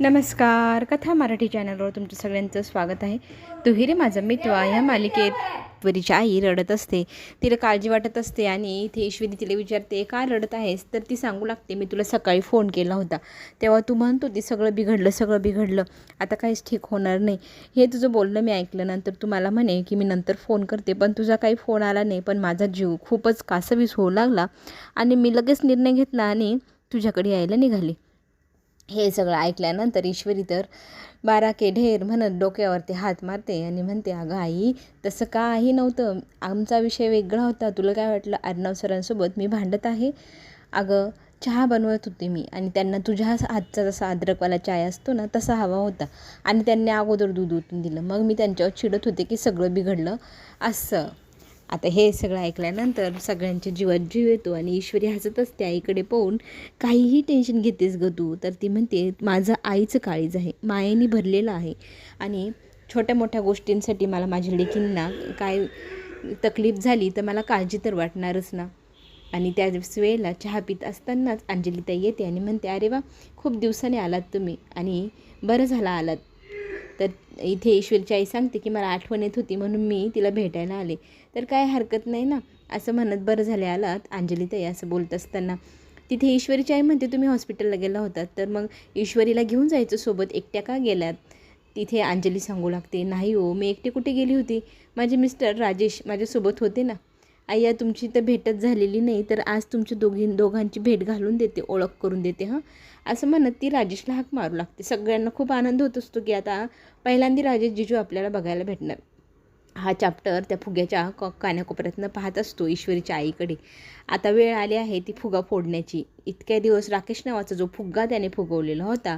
नमस्कार कथा मराठी चॅनलवर तुमचं सगळ्यांचं स्वागत आहे. तुही रे माझं मित्र ह्या मालिकेत वरीची आई रडत असते. तिला काळजी वाटत असते आणि इथे ईश्वरी तिला विचारते का रडत आहेस? तर ती सांगू लागते मी तुला सकाळी फोन केला होता. तेव्हा तू म्हणतो ती सगळं बिघडलं सगळं बिघडलं. आता काहीच ठीक होणार नाही. हे तुझं बोलणं मी ऐकलं नंतर तू मला म्हणे की मी नंतर फोन करते पण तुझा काही फोन आला नाही पण माझा जीव खूपच कासवीस होऊ लागला आणि मी लगेच निर्णय घेतला आणि तुझ्याकडे यायला निघाली. हे सगळं ऐकल्यानंतर ईश्वरी तर बारा के ढेर म्हणत डोक्यावरती हात मारते आणि म्हणते अगं आई तसं काही नव्हतं. आमचा विषय वेगळा होता. तुला काय वाटलं? अर्णव सरांसोबत मी भांडत आहे. अगं चहा बनवत होते मी आणि त्यांना तुझ्या हातचा जसा अद्रकवाला चाय असतो ना तसा हवा होता. आणि त्यांनी अगोदर दूध ओतून दिलं. मग मी त्यांच्यावर चिडत होते की सगळं बिघडलं असं. आता हे सगळं ऐकल्यानंतर सगळ्यांच्या जीवात जीव येतो आणि ईश्वरी हसत असते आईकडे पाहून काहीही टेन्शन घेतेस ग तू. तर ती म्हणते माझं आईचं काळीज आहे मायेने भरलेलं आहे. आणि छोट्या मोठ्या गोष्टींसाठी मला माझ्या लेखींना काय तकलीफ झाली तर मला काळजी तर वाटणारच ना. आणि त्याच वेळेला चहा पित असतानाच अंजलीताई येते आणि म्हणते अरे वा खूप दिवसाने आलात तुम्ही. आणि बरं झाला आलात. तर इथे ईश्वरची आई सांगते की मला आठवण येत होती म्हणून मी तिला भेटायला आले. तर काय हरकत नाही ना. असं म्हणत बरं झाले आलात अंजलीताई असं बोलत असताना. तिथे ईश्वरीची आई म्हणते तुम्ही हॉस्पिटलला गेला होतात तर मग ईश्वरीला घेऊन जायचं सोबत. एकट्या का गेल्यात तिथे अंजली सांगू लागते नाही हो मी एकटी कुठे गेली होती? माझे मिस्टर राजेश माझ्यासोबत होते ना. आय्या तुमची तर भेटच झालेली नाही. तर आज तुमची दोघी दोघांची भेट घालून देते ओळख करून देते हां? असं म्हणत ती राजेशला हाक मारू लागते. सगळ्यांना खूप आनंद होत असतो की आता पहिल्यांदा राजेश जिजू आपल्याला बघायला भेटणार. हा चॅप्टर त्या फुग्याच्या क कान्याकोपऱ्यातनं पाहत असतो ईश्वरीच्या आईकडे. आता वेळ आली आहे ती फुगा फोडण्याची. इतक्या दिवस राकेश नावाचा जो फुग्गा त्याने फुगवलेला होता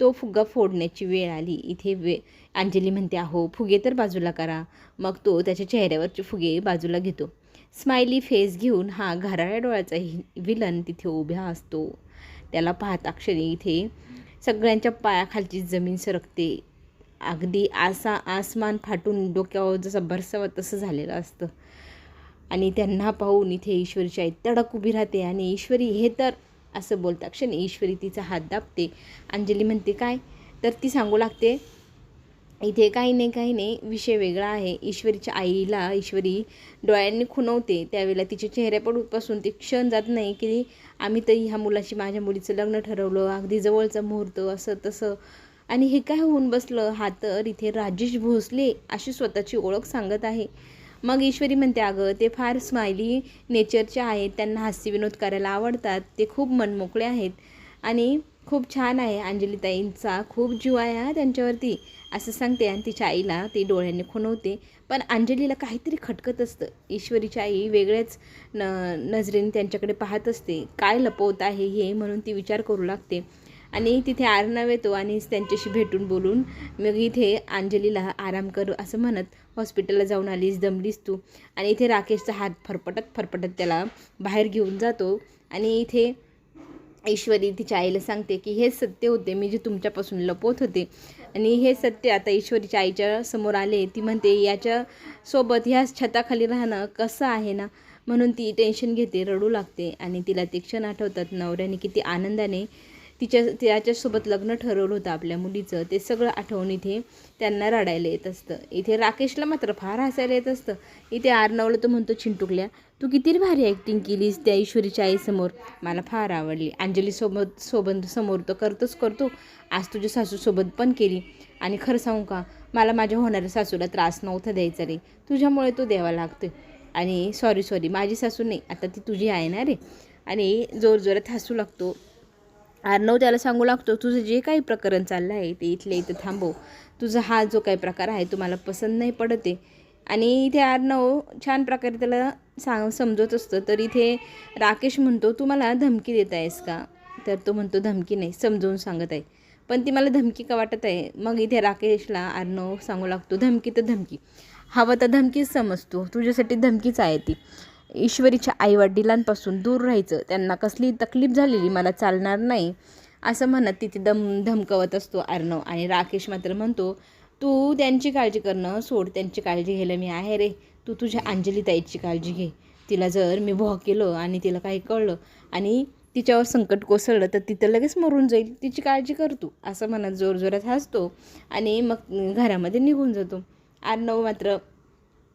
तो फुग्गा फोडण्याची वेळ आली. इथे वे अंजली म्हणते अहो फुगे तर बाजूला करा. मग तो त्याच्या चेहऱ्यावरचे फुगे बाजूला घेतो. स्माइली फेस घेऊन हा घराळ्या डोळ्याचा विलन तिथे उभा असतो. त्याला पाहता क्षणी इथे सगळ्यांच्या पायाखालची जमीन सरकते. अगदी आसा आसमान फाटून डोक्यावर जसं भरसावं तसं झालेलं असतं. आणि त्यांना पाहून इथे ईश्वरीची आई तडक उभी राहते आणि ईश्वरी हे तर असं बोलता क्षण ईश्वरी तिचा हात दाबते. अंजली म्हणते काय? तर ती सांगू लागते इथे काही नाही काही नाही विषय वेगळा आहे. ईश्वरीच्या आईला ईश्वरी डोळ्यांनी खुणवते. त्यावेळेला तिच्या चेहऱ्यापासून ते क्षण जात नाही की आम्ही तर ह्या मुलाशी माझ्या मुलीचं लग्न ठरवलं अगदी जवळचं मुहूर्त असं तसं आणि हे काय होऊन बसलं? हा तर इथे राजेश भोसले अशी स्वतःची ओळख सांगत आहे. मग ईश्वरी म्हणते अगं ते फार स्माइली नेचरचे आहेत. त्यांना हास्यविनोद करायला आवडतात. ते खूप मनमोकळे आहेत. आणि खूप छान आहे अंजलीताईंचा. खूप जीव आहे हा त्यांच्यावरती असं सांगते. आणि तिच्या आईला ती डोळ्यांनी खुणवते. पण अंजलीला काहीतरी खटकत असतं. ईश्वरीची आई वेगळ्याच न नजरेने त्यांच्याकडे पाहत असते. काय लपवत आहे हे? म्हणून ती विचार करू लागते. आणि तिथे आर्नव येतो आणि त्यांच्याशी भेटून बोलून मग इथे अंजलीला आराम कर असं म्हणत हॉस्पिटलला जाऊन आलीस दमलीस तू. आणि इथे राकेशचा हात फरफटत फरफटत त्याला बाहेर घेऊन जातो. आणि इथे ईश्वरी तिच्या आईला सांगते की हे सत्य होते मी जे तुमच्यापासून लपवत होते. आणि हे सत्य आता ईश्वरीच्या आईच्या समोर आले ती म्हणते याच्या सोबत ह्या छताखाली राहणं कसं आहे ना? म्हणून ती टेन्शन घेते रडू लागते. आणि तिला ते क्षण आठवतात नवऱ्याने किती आनंदाने तिच्या त्याच्यासोबत लग्न ठरवलं होतं आपल्या मुलीचं. ते सगळं आठवून इथे त्यांना रडायला येत असतं. इथे राकेशला मात्र फार हसायला येत असतं. इथे आरनवलं तर म्हणतो चिंटुकल्या तू किती भारी ॲक्टिंग केलीस त्या ईश्वरीच्या आईसमोर. मला फार आवडली. अंजलीसोबत सोबत समोर तर करतोच करतो. आज तुझ्या सासूसोबत पण केली. आणि खरं सांगू का मला माझ्या होणाऱ्या सासूला त्रास नव्हता द्यायचा रे. तुझ्यामुळे तो द्यावा लागतोय. आणि सॉरी सॉरी माझी सासू नाही. आता ती तुझी आहे ना रे. आणि जोरजोरात हसू लागतो. अर्णव त्याला सांगू लागतो तुझं जे काही प्रकरण चाललं आहे ते इथल्या इथं थांबव. तुझा हा जो काही प्रकार आहे तुम्हाला पसंत नाही पडते. आणि इथे अर्णव छान प्रकारे त्याला सांग समजवत असतं. तर इथे राकेश म्हणतो तू मला धमकी देत आहेस का? तर तो म्हणतो धमकी नाही समजवून सांगत आहे. पण ती मला धमकी का वाटत आहे? मग इथे राकेशला अर्णव सांगू लागतो धमकी तर धमकी. हवं तर धमकीच समजतो. तुझ्यासाठी धमकीच आहे ती. ईश्वरीच्या आईवडिलांपासून दूर राहायचं. त्यांना कसली तकलीफ झालेली मला चालणार नाही असं म्हणत तिथे दम धमकवत असतो अर्णव आणि राकेश मात्र म्हणतो तू त्यांची काळजी करणं सोड त्यांची काळजी घ्यायला मी आहे रे. तू तुझ्या अंजली ताईची काळजी घे. तिला जर मी भॉ केलं आणि तिला काही कळलं आणि तिच्यावर संकट कोसळलं तर तिथं लगेच मरून जाईल. तिची काळजी कर तू असं म्हणत जोरजोरात हसतो आणि मग घरामध्ये निघून जातो. अर्णव मात्र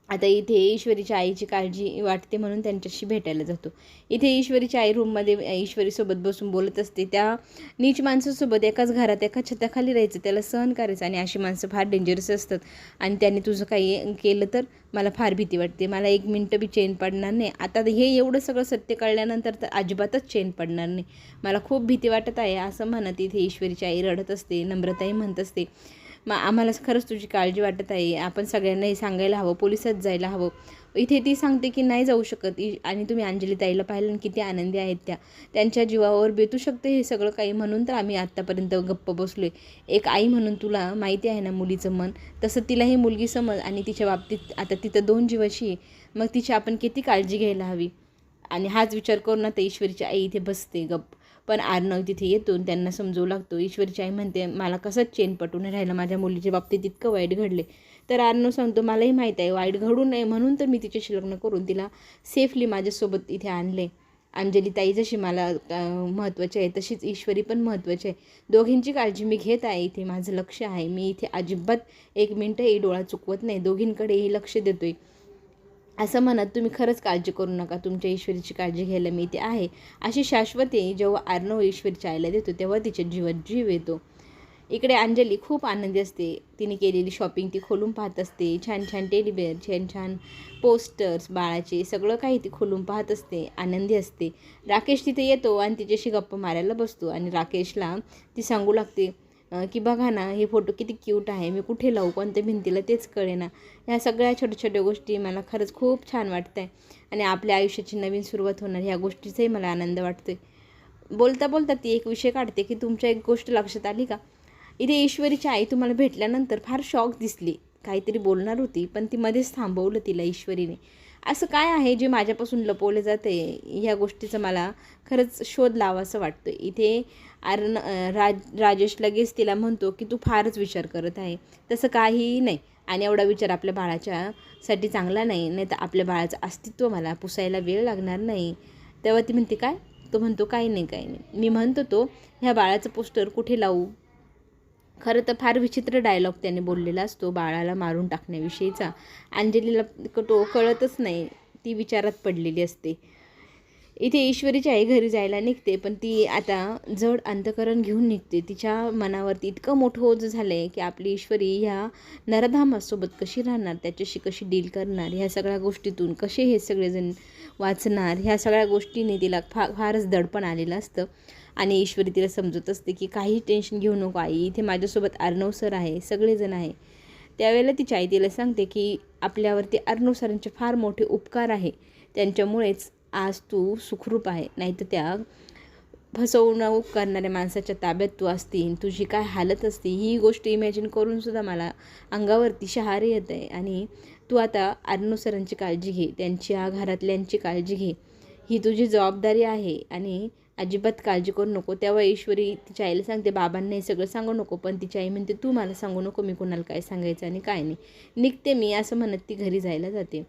आता इथे ईश्वरीच्या आईची काळजी वाटते म्हणून त्यांच्याशी भेटायला जातो. इथे ईश्वरीच्या आई रूममध्ये ईश्वरीसोबत बसून बोलत असते. त्या नीच माणसासोबत एकाच घरात एका छताखाली राहायचं. त्याला सहन करायचं आणि अशी माणसं फार डेंजरस असतात. आणि त्यांनी तुझं काही केलं तर मला फार भीती वाटते. मला एक मिनटं बी चेन पडणार नाही. आता हे एवढं सगळं सत्य कळल्यानंतर तर अजिबातच चेन पडणार नाही. मला खूप भीती वाटत आहे. असं म्हणत इथे ईश्वरीची आई रडत असते नम्रताही म्हणत असते. मग आम्हाला खरंच तुझी काळजी वाटत आहे. आपण सगळ्यांना हे सांगायला हवं पोलिसात जायला हवं. इथे ती सांगते की नाही जाऊ शकत. आणि तुम्ही अंजली ताईला पाहिलं आणि किती आनंदी आहेत त्या. त्यांच्या जीवावर बेतू शकते हे सगळं काही म्हणून तर आम्ही आत्तापर्यंत गप्प बसलोय. एक आई म्हणून तुला माहिती आहे ना मुलीचं मन? तसं तिलाही मुलगी समज आणि तिच्या बाबतीत आता तिथं दोन जीवाशी आहे. मग तिची आपण किती काळजी घ्यायला हवी? आणि हाच विचार करून आता ईश्वरीची आई इथे बसते गप्प पण आर्नव तिथे येतो त्यांना समजवू लागतो. ईश्वरीची आई म्हणते मला कसंच चेन पटून राहिलं? माझ्या मुलीच्या बाबतीत इतकं वाईट घडले तर आर्नव सांगतो मलाही माहीत आहे वाईट घडू नये म्हणून तर मी तिच्याशी लग्न करून तिला सेफली माझ्यासोबत इथे आणले अंजली ताई जशी मला महत्त्वाची आहे तशीच ईश्वरी पण महत्त्वाची आहे. दोघींची काळजी मी घेत आहे. इथे माझं लक्ष आहे. मी इथे अजिबात एक मिनटंही डोळा चुकवत नाही. दोघींकडेही लक्ष देतोय. असं म्हणत तुम्ही खरंच काळजी करू नका. तुमच्या ईश्वरीची काळजी घ्यायला मी इथे आहे. अशी शाश्वती जेव्हा अर्णव ईश्वरीच्या आईला देतो तेव्हा तिच्या जीवात जीव येतो. इकडे अंजली खूप आनंदी असते. तिने केलेली शॉपिंग ती खोलून पाहत असते. छान छान टेडीबेअर छान छान पोस्टर्स बाळाचे सगळं काही ती खोलून पाहत असते. आनंदी असते. राकेश तिथे येतो आणि तिच्याशी गप्पा मारायला बसतो आणि राकेशला ती सांगू लागते की बघा ना हे फोटो किती क्यूट आहे मी कुठे लावू कोणत्या भिंतीला तेच कळेना. ह्या सगळ्या छोट्या छोट्या गोष्टी मला खरंच खूप छान वाटतं आहे आणि आपल्या आयुष्याची नवीन सुरुवात होणार ह्या गोष्टीचाही मला आनंद वाटतो आहे बोलता बोलता ती एक विषय काढते की तुमच्या एक गोष्ट लक्षात आली का? इथे ईश्वरीची आई तुम्हाला भेटल्यानंतर फार शॉक दिसली. काहीतरी बोलणार होती पण ती मध्येच थांबवलं तिला ईश्वरीने. असं काय आहे जे माझ्यापासून लपवलं जाते? ह्या गोष्टीचं मला खरंच शोध लावासं वाटतं इथे आरण राज राजेश लगेच तिला म्हणतो की तू फारच विचार करत आहे. तसं काहीही नाही आणि एवढा विचार आपल्या बाळाच्यासाठी चांगला नाही. नाही तर आपल्या बाळाचं अस्तित्व मला पुसायला वेळ लागणार नाही. तेव्हा ती म्हणते काय? तो म्हणतो काही नाही काही नाही. मी म्हणतो तो ह्या बाळाचं पोस्टर कुठे लावू? खरं तर फार विचित्र डायलॉग त्याने बोललेला असतो बाळाला मारून टाकण्याविषयीचा. अंजलीला तो कळतच नाही ती विचारात पडलेली असते. इथे ईश्वरीची आई घरी जायला निघते पण ती आता जड अंतकरण घेऊन निघते. तिच्या मनावरती इतकं मोठं ओझं झालं आहे की आपली ईश्वरी ह्या नरधामासोबत कशी राहणार त्याच्याशी कशी डील करणार ह्या सगळ्या गोष्टीतून कसे हे सगळेजण वाचणार ह्या सगळ्या गोष्टीने तिला फा फारच दडपण आलेलं असतं. आणि ईश्वरी तिला समजत असते की काही टेन्शन घेऊ नको आई इथे माझ्यासोबत अर्णव सर आहे सगळेजण आहे. त्यावेळेला तिची आई तिला सांगते की आपल्यावरती अर्णव सरांचे फार मोठे उपकार आहे. त्यांच्यामुळेच आज तू सुखरूप आहे नाही तर त्या फसवणूक करणाऱ्या माणसाच्या ताब्यात तू असती तुझी काय हालत असते ही गोष्ट इमॅजिन करूनसुद्धा मला अंगावरती शहारे येत आहे. आणि तू आता अर्णव सरांची काळजी घे त्यांच्या घरातल्यांची काळजी घे. ही तुझी जबाबदारी आहे आणि अजिबात काळजी करू नको. तेव्हा ईश्वरी तिच्या आईला सांगते बाबांना हे सगळं सांगू नको पण तिची आई म्हणते तू मला सांगू नको मी कोणाला काय सांगायचं आणि काय नाही. निघते मी असं म्हणत ती घरी जायला जाते.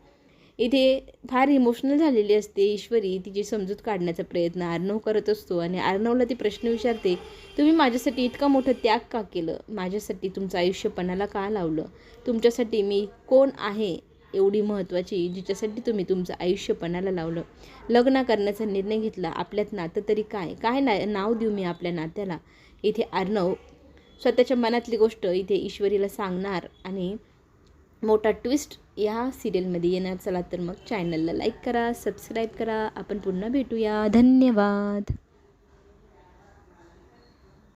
इथे फार इमोशनल झालेली असते ईश्वरी तिची समजूत काढण्याचा प्रयत्न अर्णव करत असतो आणि अर्णवला ती प्रश्न विचारते तुम्ही माझ्यासाठी इतका मोठं त्याग का केलं? माझ्यासाठी तुमचं आयुष्यपणाला का लावलं? तुमच्यासाठी मी कोण आहे एवढी महत्त्वाची जिच्यासाठी तुम्ही तुमचं आयुष्य पणाला लावलं. लग्न करण्याचा निर्णय घेतला. आपल्यात नातं तरी काय? काय ना नाव देऊ मी आपल्या नात्याला? इथे अर्णव स्वतःच्या मनातली गोष्ट इथे ईश्वरीला सांगणार आणि मोठा ट्विस्ट या सिरियलमध्ये येणार. चला तर मग चॅनलला लाईक करा सबस्क्राईब करा. आपण पुन्हा भेटूया. धन्यवाद.